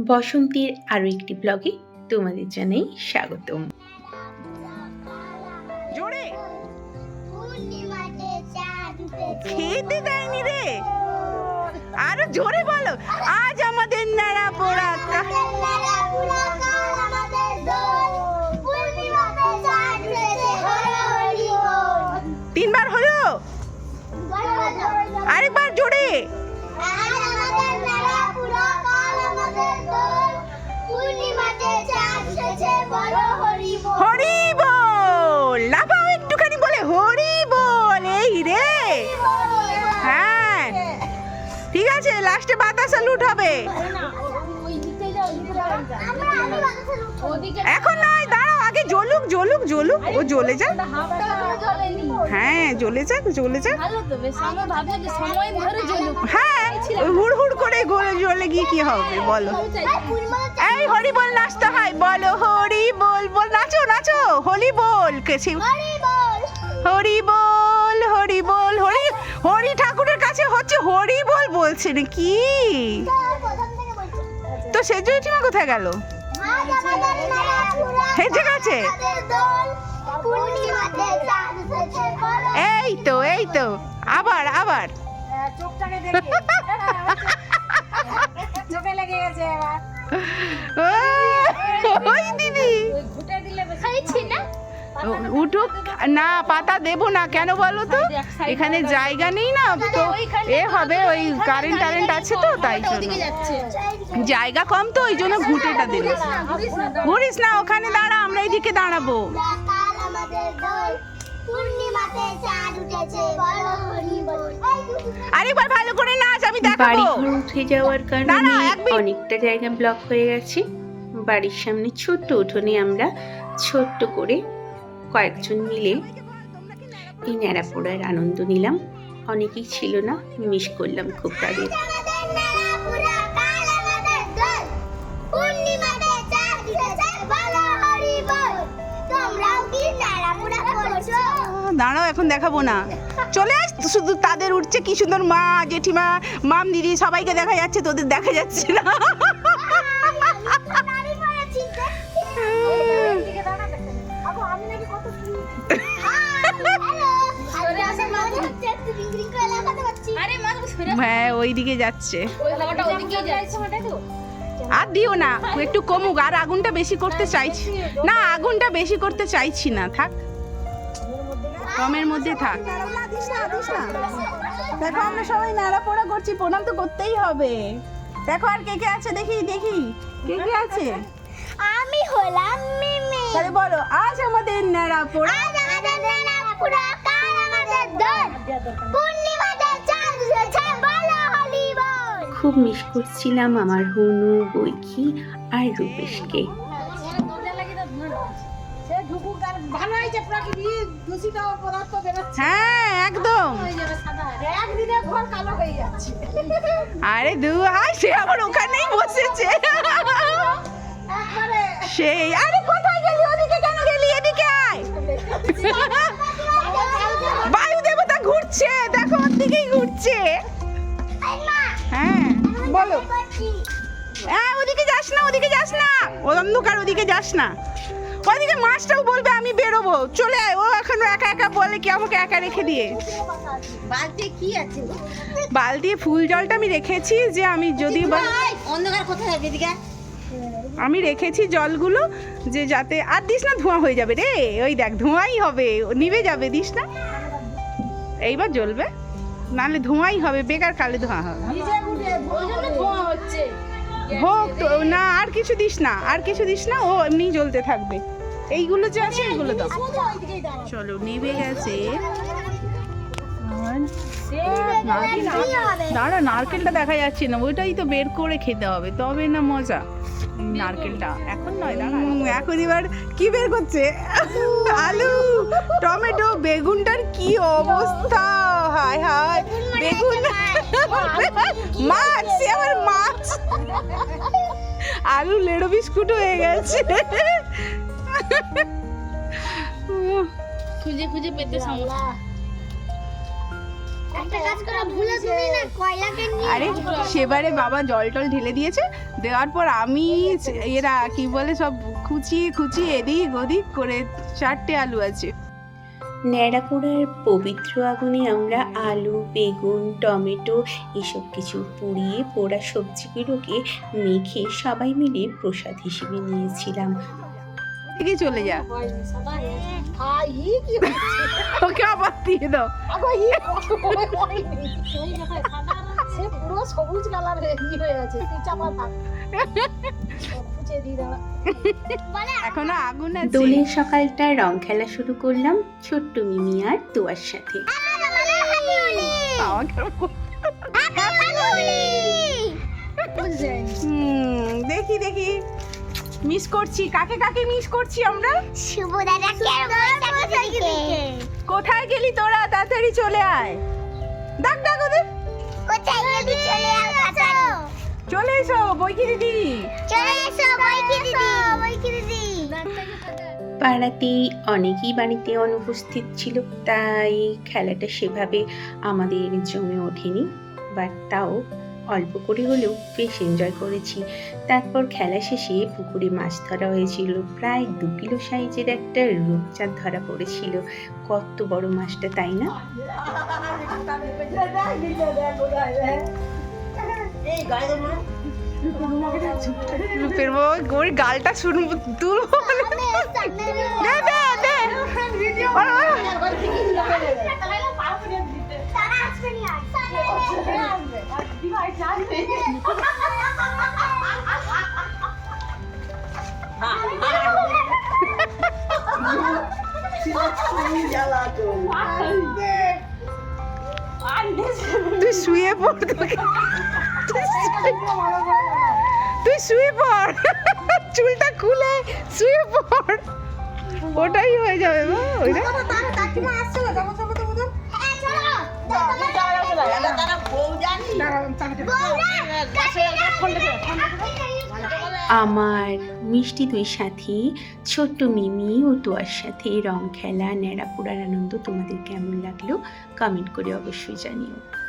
বসন্তীর আরও একটি ব্লগে তোমাদের জানাই স্বাগতম। খেতে দেয়নি রে। আরও জোরে বলো, আজ আমাদের নাড়া পোড়া ঠিক আছে লাস্টে বাতাসা লুট হবে। এখন নয় দাঁড়াও, আগে জ্বলুক জ্বলুক জ্বলুক। ও জ্বলে যাক। হ্যাঁ জ্বলে যাক জ্বলে যাক। হ্যাঁ হুড় হুড় করে জ্বলে গিয়ে কি হবে, বলো। এই, হরি বল নাচতে হয়, বলো, হরি বল বল, নাচো নাচো হরি বল, কেছি। হরি বল হরি বল, হরি হরি ঠাকুরের কাছে হচ্ছে হরি বলছে কি? প্রথম থেকে বলছি তো সেজন্য ঠিমা কোথায় গেল? গেছে? বড় এই তো এই তো। আবার আবার। চোখটাকে দেখে। চোখে লেগে গেছে এবার ও, ওই দিদি ঘুটে দিলে খাইছি না? উঠুক। না পাতা দেবো না কেন বলো তো? এখানে জায়গা নেই না তো এ হবে ওই কারেন্ট টারেন্ট আছে তো তাই জন্য। জায়গা কম তো ওই জন্য ঘুটেটা দিল ঘুরিস না ওখানে দাঁড়া আমরা এইদিকে দাঁড়াবো। আরেকবার ভালো করে নাচ আমি বাড়ি দেখাবো উঠে যাওয়ার কারণে অনেকটা জায়গা ব্লক হয়ে গেছে। বাড়ির সামনে ছোট্ট উঠোনে আমরা ছোট্ট করে কয়েকজন মিলে এই ন্যাড়া পোড়ার আনন্দ নিলাম। অনেকেই ছিল না, মিস করলাম খুব তাদের। দাঁড়াও, এখন দেখাবো না। চলে আস, শুধু তাদের উঠছে, কি সুন্দর মা, জেঠিমা মাম দিদি সবাইকে দেখা যাচ্ছে, তোদের দেখা যাচ্ছে না। হ্যাঁ ওই দিকে যাচ্ছে। আর দিও না একটু কমুক আর আগুনটা বেশি করতে চাইছি না আগুনটা বেশি করতে চাইছি না থাক। কমের মধ্যে থাক। দেখো আমরা সবাই নাড়া পোড়া করছি প্রণাম তো করতেই হবে। দেখো আর কে কে আছে দেখি দেখি। কে কে আছে? আমি হলাম তাহলে বলো আজ আমাদের নাড়া পোড়া আজ আমাদের মেলা পুরা কাল আমাদের দোল। পূর্ণিমাতে চাঁদ উঠেছে বলো হরি বল। খুব মিস করছিলাম আমার হুনু বৈখি আর রূপেশকে। হ্যাঁ একদম। যাবে সাদা। একদিনে ঘর কালো যাচ্ছে। আরে দু হাই সে আবার ওখানেই বসেছে। সেই আরে কোথায় গেলি ওদিকে কেন গেলি এদিকে আয় বায়ু দেবতা ঘুরছে দেখো ওর দিকেই ঘুরছে। হ্যাঁ বলো। হ্যাঁ ওদিকে যাস না ওদিকে যাস না। ও অন্ধকার ওদিকে যাস না। ওদিকে মাছটাও বলবে আমি বেরোবো। চলে আয় ও এখন একা একা বলে কি আমাকে একা রেখে দিয়ে? বালতি কি আছে বালতি ফুল জলটা আমি রেখেছি যে আমি যদি অন্ধকার কোথায় যাবে এদিকে? আমি রেখেছি জলগুলো যে যাতে আর দিস না ধোঁয়া হয়ে যাবে রে। ওই দেখ ধোঁয়াই হবে নিভে যাবে দিস না। এইবার জ্বলবে নাহলে ধোঁয়াই হবে বেকার কালে ধোঁয়া হবে। হোক তো না আর কিছু দিস না আর কিছু দিস না ও এমনি জ্বলতে থাকবে। এইগুলো যে আছে এইগুলো দাও। চলো নেবে গেছে। দাঁড়া নারকেলটা দেখা যাচ্ছে না ওইটাই তো বের করে খেতে হবে তবে না মজা। নারকেলটা। এখন নয় দাঁড়া। এখন এবার কি বের করছে? আলু টমেটো বেগুনটার কি অবস্থা? হায় হায়। বেগুন মাছ সে আবার মাছ। আলু লেড়ো বিস্কুট হয়ে গেছে। খুঁজে খুঁজে পেতে সমস্যা। আরে সেবারে বাবা জল টল ঢেলে দিয়েছে দেওয়ার পর আমি এরা কি বলে সব খুচিয়ে খুচিয়ে এদিক ওদিক করে চারটে আলু আছে। ন্যাড়াপোড়ার পবিত্র আগুনে আমরা আলু বেগুন টমেটো এসব কিছু পুড়িয়ে পোড়া সবজিগুলোকে মেখে সবাই মিলে প্রসাদ হিসেবে নিয়েছিলাম। এদিকে চলে যা? ওকে আবার দিয়ে দাও। পুরো সবুজ কালার হয়ে আছে। থাক দোলের সকালটা রং খেলা শুরু করলাম ছোট্ট মিমি আর তোয়ার সাথে। দেখি দেখি। মিস করছি। কাকে কাকে মিস করছি আমরা? শুভ দাদা কেমন কোথায় গেলি তোরা? তাড়াতাড়ি চলে আয়। ডাক ডাক ওদের। কোথায় গেলি? চলে আসো চলে এসো বইকি দিদি। চলে এসো বৈকি দিদি। বৈকি দিদি। পাড়াতেই অনেকেই বাড়িতে অনুপস্থিত ছিল তাই খেলাটা সেভাবে আমাদের জমে ওঠেনি বাট তাও অল্প করে হলেও বেশ এনজয় করেছি। তারপর খেলা শেষে পুকুরে মাছ ধরা হয়েছিল। প্রায় দু কিলো সাইজের একটা রূপচাঁদ ধরা পড়েছিল। কত বড় মাছটা তাই না? রূপের বাবা গোর গালটা শুনব তুলবো তুই শুয়ে পড় তুই শুয়ে পড়। চুলটা খুলে শুয়ে পড়। ওটাই হয়ে যাবে ওইটা। আমার মিষ্টি দুই সাথী, ছোট্ট মিমি ও তোয়ার সাথে রং খেলা ন্যাড়া পোড়ার আনন্দ তোমাদের কেমন লাগল? কমেন্ট করে অবশ্যই জানিও।